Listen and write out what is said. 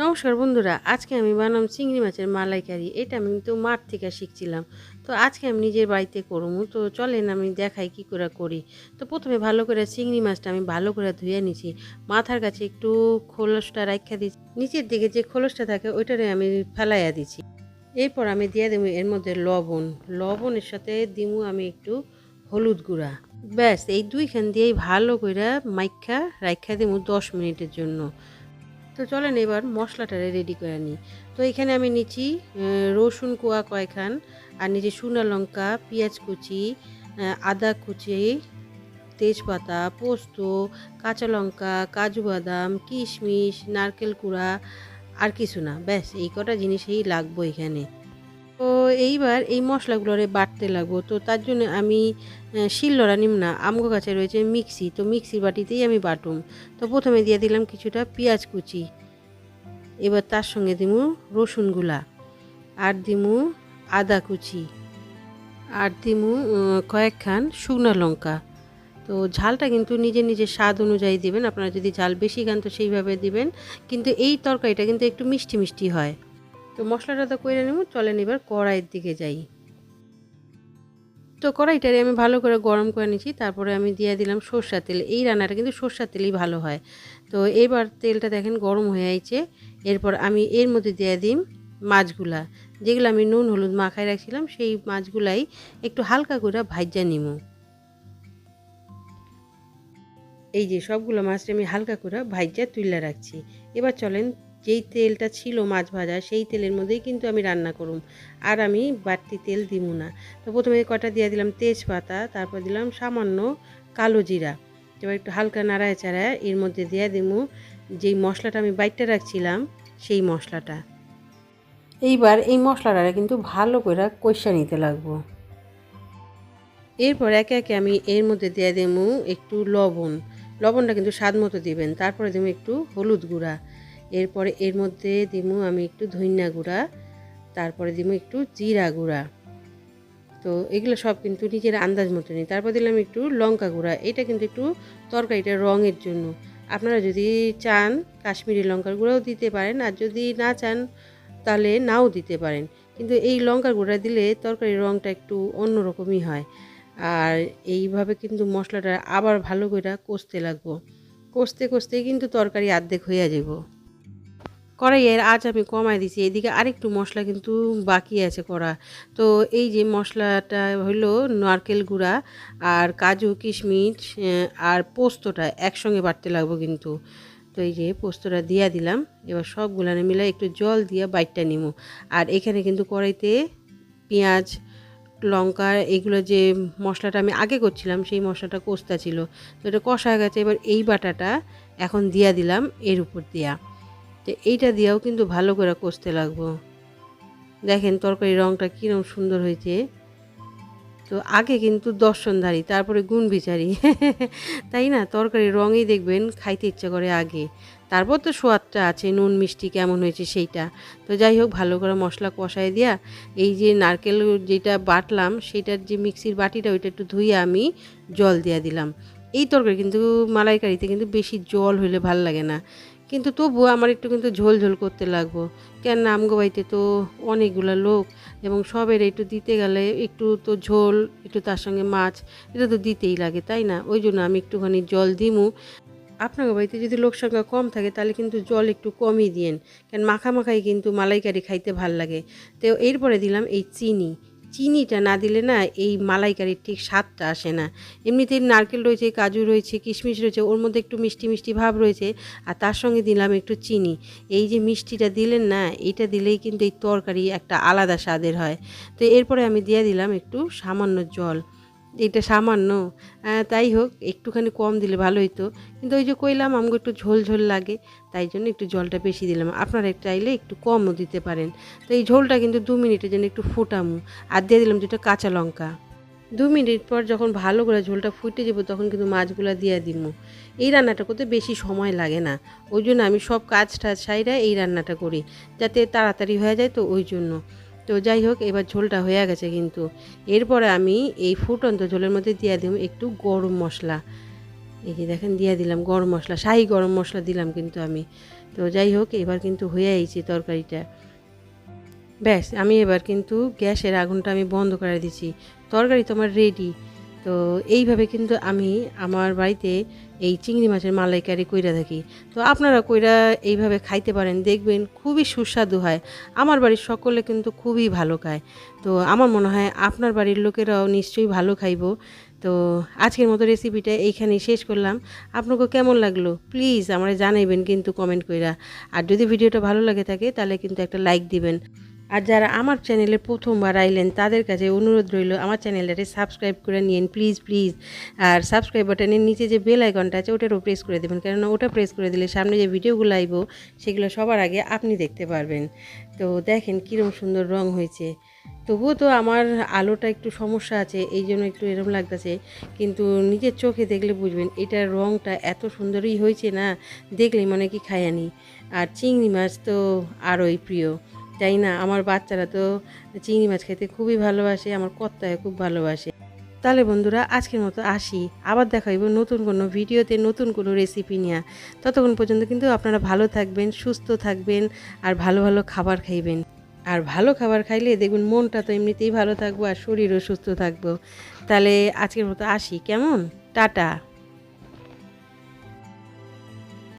নমস্কার বন্ধুরা, আজকে আমি বানাম চিংড়ি মাছের মালাইকারি। এটা আমি কিন্তু মাঠ থেকে শিখছিলাম। তো আজকে আমি নিজের বাড়িতে করব। তো চলেন আমি দেখাই কি করে করি। তো প্রথমে ভালো করে চিংড়ি মাছটা আমি ভালো করে ধুয়ে নিছি। মাথার কাছে একটু খোলসটা রাখা দিচ্ছি নিচের দিকে যে খোলসটা থাকে, ওইটারে আমি ফেলাইয়া দিছি। এরপর আমি দিয়ে দেবো এর মধ্যে লবণ। লবণের সাথে দিমু আমি একটু হলুদ গুঁড়া। ব্যাস, এই দুইখান দিয়েই ভালো করে মাইখা রাখা দিমু দশ মিনিটের জন্য। তো চলেন এবার মশলাটা রেডি করে নিই। তো এখানে আমি নিচ্ছি রসুন কোয়া কয়খান আর নিচে শুকনো লঙ্কা, পেঁয়াজ কুচি আদা কুচি, তেজপাতা, পোস্ত, কাঁচা লঙ্কা, কাজু বাদাম, কিশমিশ, নারকেল কুড়া, আর কিছু না। ব্যাস, এই কটা জিনিসেই লাগবো এখানে। তো এইবার এই মশলাগুলোরে বাটতে লাগবো। তো তার জন্য আমি শিলনোড়া নিম না, আমগো কাছে রয়েছে মিক্সি। তো মিক্সির বাটিতেই আমি বাটুম। তো প্রথমে দিয়ে দিলাম কিছুটা পেঁয়াজ কুচি। এবার তার সঙ্গে দিমু রসুনগুলা আর দিমু আদা কুচি। আর দিমু কয়েকখান শুকনো লঙ্কা। তো ঝালটা কিন্তু নিজে নিজে স্বাদ অনুযায়ী দিবেন। আপনারা যদি ঝাল বেশি খান তো সেইভাবে দিবেন। কিন্তু এই তরকারিটা কিন্তু একটু মিষ্টি মিষ্টি হয়। তো মশলাটা তো করে নেব চলেন এবার কড়াইয়ের দিকে যাই। তো কড়াইটারে আমি ভালো করে গরম করে নিচ্ছি তারপরে আমি দিয়ে দিলাম সর্ষার তেল। এই রান্নাটা কিন্তু সর্ষার তেলই ভালো হয়। তো এবার তেলটা দেখেন গরম হয়ে আইছে। এরপর আমি এর মধ্যে দিয়ে দিম মাছগুলা। যেগুলো আমি নুন, হলুদ মাখায় রাখছিলাম, সেই মাছগুলাই একটু হালকা করে ভাজ্যা নিমু। এই যে সবগুলো মাছটা আমি হালকা করে ভাজ্যা তুলে রাখছি। এবার চলেন যেই তেলটা ছিল মাছ ভাজা, সেই তেলের মধ্যেই কিন্তু আমি রান্না করুম। আর আমি বাড়তি তেল দিব না। তো প্রথমে কটা দিয়ে দিলাম তেজপাতা, তারপর দিলাম সামান্য কালো জিরা। এবার একটু হালকা নাড়ায় চাড়ায় এর মধ্যে দিয়ে দিমু যেই মশলাটা আমি বাইটটা রাখছিলাম, সেই মশলাটা। এইবার এই মশলাটা কিন্তু ভালো করে কষা নিতে লাগবো। এরপর একে একে আমি এর মধ্যে দিয়ে দেবো একটু লবণ। লবণটা কিন্তু স্বাদ মতো দিবেন। তারপরে দেবো একটু হলুদ গুঁড়া। এরপরে এর মধ্যে দিব আমি একটু ধইনা গুঁড়া, তারপরে দিব একটু জিরা গুঁড়া। তো এগুলো সব কিন্তু নিজের আন্দাজ মতো নিই। তারপর দিলাম একটু লঙ্কা গুঁড়া। এটা কিন্তু একটু তরকারিটা রঙের জন্য। আপনারা যদি চান কাশ্মীরি লঙ্কার গুঁড়াও দিতে পারেন, আর যদি না চান তাহলে নাও দিতে পারেন। কিন্তু এই লঙ্কার গুঁড়া দিলে তরকারির রঙটা একটু অন্যরকমই হয়। আর এইভাবে কিন্তু মশলাটা আবার ভালো করে কষতে লাগবো। কষতে, কষতেই কিন্তু তরকারি আর্ধেক হইয়া যাব কড়াইয়ের আজ আমি কমাই দিছি, এদিকে আরেকটু মশলা কিন্তু বাকি আছে করা তো এই যে মশলাটা হলো নারকেল গুঁড়া আর কাজু, কিশমিশ আর পোস্তটা একসঙ্গে বাটতে লাগবো কিন্তু। তো এই যে পোস্তটা দিয়া দিলাম, এবার সবগুলানে মিলে একটু জল দিয়ে বাইটটা নিমু। আর এখানে কিন্তু কড়াইতে পেঁয়াজ, লঙ্কা, এগুলো যে মশলাটা আমি আগে করছিলাম সেই মশলাটা কষতা ছিল। তো এটা কষা গেছে, এবার এই বাটাটা এখন দিয়া দিলাম এর উপর দিয়া। তো এইটা দিয়েও কিন্তু ভালো করে কষতে লাগবো। দেখেন তরকারি রঙটা কীরকম সুন্দর হয়েছে। তো আগে কিন্তু দর্শনধারী, তারপরে গুণ বিচারি তাই না? তরকারি রঙই দেখবেন খাইতে ইচ্ছা করে আগে। তারপর তো সোয়াদটা আছে, নুন, মিষ্টি কেমন হয়েছে সেইটা। তো যাই হোক, ভালো করে মশলা কষায় দিয়া এই যে নারকেল যেটা বাটলাম সেটার যে মিক্সির বাটিটা, ওইটা একটু ধুয়ে আমি জল দিয়া দিলাম। এই তরকারি কিন্তু মালাইকারিতে কিন্তু বেশি জল হইলে ভালো লাগে না। কিন্তু তবুও আমার একটু কিন্তু ঝোল ঝোল করতে লাগবো। কেন আমগো বাড়িতে তো অনেকগুলো লোক এবং সবের একটু দিতে গেলে একটু তো ঝোল, একটু তার সঙ্গে মাছ, এটা তো দিতেই লাগে, তাই না? ওই জন্য আমি একটুখানি জল দিমু। আপনার বাড়িতে যদি লোক সংখ্যা কম থাকে, তাহলে কিন্তু জল একটু কমই দিয়েন। কেন মাখা মাখাই কিন্তু মালাইকারি খাইতে ভালো লাগে। তো এরপরে দিলাম এই চিনি। চিনিটা না দিলে না এই মালাইকারির ঠিক স্বাদটা আসে না। এমনিতেই নারকেল রয়েছে, কাজু রয়েছে, কিশমিশ রয়েছে, ওর মধ্যে একটু মিষ্টি মিষ্টি ভাব রয়েছে, আর তার সঙ্গে দিলাম একটু চিনি। এই যে মিষ্টিটা দিলেন না এটা দিলেই কিন্তু এই তরকারি একটা আলাদা স্বাদের হয়। তো এরপরে আমি দিয়ে দিলাম একটু সামান্য জল। এটা সামান্য। তাই হোক, একটুখানি কম দিলে ভালো হতো কিন্তু ওই যে কইলাম, আমাকে একটু ঝোল ঝোল লাগে, তাই জন্য একটু জলটা বেশি দিলাম। আপনারা চাইলে একটু কমও দিতে পারেন। তো এই ঝোলটা কিন্তু দু মিনিটের জন্য একটু ফুটামু। আর দিয়ে দিলাম দুটো কাঁচা লঙ্কা। দু মিনিট পর যখন ভালো করে ঝোলটা ফুটে যাব, তখন কিন্তু মাছগুলো দিয়ে দিব এই রান্নাটা করতে বেশি সময় লাগে না। ওই জন্য আমি সব কাজ টাজ সাইরা এই রান্নাটা করি, যাতে তাড়াতাড়ি হয়ে যায় তো ওই জন্য। তো যাই হোক, এবার ঝোলটা হয়ে গেছে কিন্তু। এরপরে আমি এই ফুটন্ত ঝোলের মধ্যে দিয়ে দিব একটু গরম মশলা। এই যে দেখেন, দিয়ে দিলাম গরম মশলা, শাহি গরম মশলা দিলাম কিন্তু আমি। তো যাই হোক, এবার কিন্তু হয়ে আইছে তরকারিটা। ব্যাস, আমি এবার কিন্তু গ্যাসের আগুনটা আমি বন্ধ করে দিছি। তরকারি তোমার রেডি তো এইভাবে কিন্তু আমি আমার বাড়িতে এই চিংড়ি মাছের মালাইকারি কইরা থাকি। তো আপনারা কইরা এইভাবে খাইতে পারেন, দেখবেন খুবই সুস্বাদু হয়। আমার বাড়ির সকলে কিন্তু খুবই ভালো খায়। তো আমার মনে হয় আপনার বাড়ির লোকেরাও নিশ্চয়ই ভালো খাইব। তো আজকের মতো রেসিপিটা এইখানেই শেষ করলাম। আপনাকে কেমন লাগল? প্লিজ আমরা জানাইবেন কিন্তু কমেন্ট কইরা। আর যদি ভিডিওটা ভালো লাগে থাকে তাহলে কিন্তু একটা লাইক দিবেন। আর যারা আমার চ্যানেলে প্রথমবার আইলেন, তাদের কাছে অনুরোধ রইল, আমার চ্যানেলটাকে সাবস্ক্রাইব করে নিন প্লিজ প্লিজ। আর সাবস্ক্রাইব বাটনের নিচে যে বেল আইকনটা আছে, ওটারও প্রেস করে দেবেন, কেননা ওটা প্রেস করে দিলে সামনে যে ভিডিওগুলো আইব, সেগুলো সবার আগে আপনি দেখতে পারবেন। তো দেখেন কীরকম সুন্দর রং হয়েছে। তবুও তো আমার আলোটা একটু সমস্যা আছে, এই জন্য একটু এরকম লাগতেছে। কিন্তু নিজের চোখে দেখলে বুঝবেন, এটার রংটা এত সুন্দরই হয়েছে না, দেখলেই মনে কি খায়ানি। আর চিংড়ি মাছ তো আরোই প্রিয়। তাই না, আমার বাচ্চারা তো চিংড়ি মাছ খেতে খুবই ভালোবাসে, আমার কর্তায় খুব ভালোবাসে। তাহলে বন্ধুরা, আজকের মতো আসি। আবার দেখা হইব নতুন কোনো ভিডিওতে, নতুন কোনো রেসিপি নিয়ে। ততক্ষণ পর্যন্ত কিন্তু আপনারা ভালো থাকবেন, সুস্থ থাকবেন, আর ভালো ভালো খাবার খাইবেন। আর ভালো খাবার খাইলে দেখবেন মনটা তো এমনিতেই ভালো থাকব, আর শরীরও সুস্থ থাকব। তাহলে আজকের মতো আসি। কেমন? টাটা।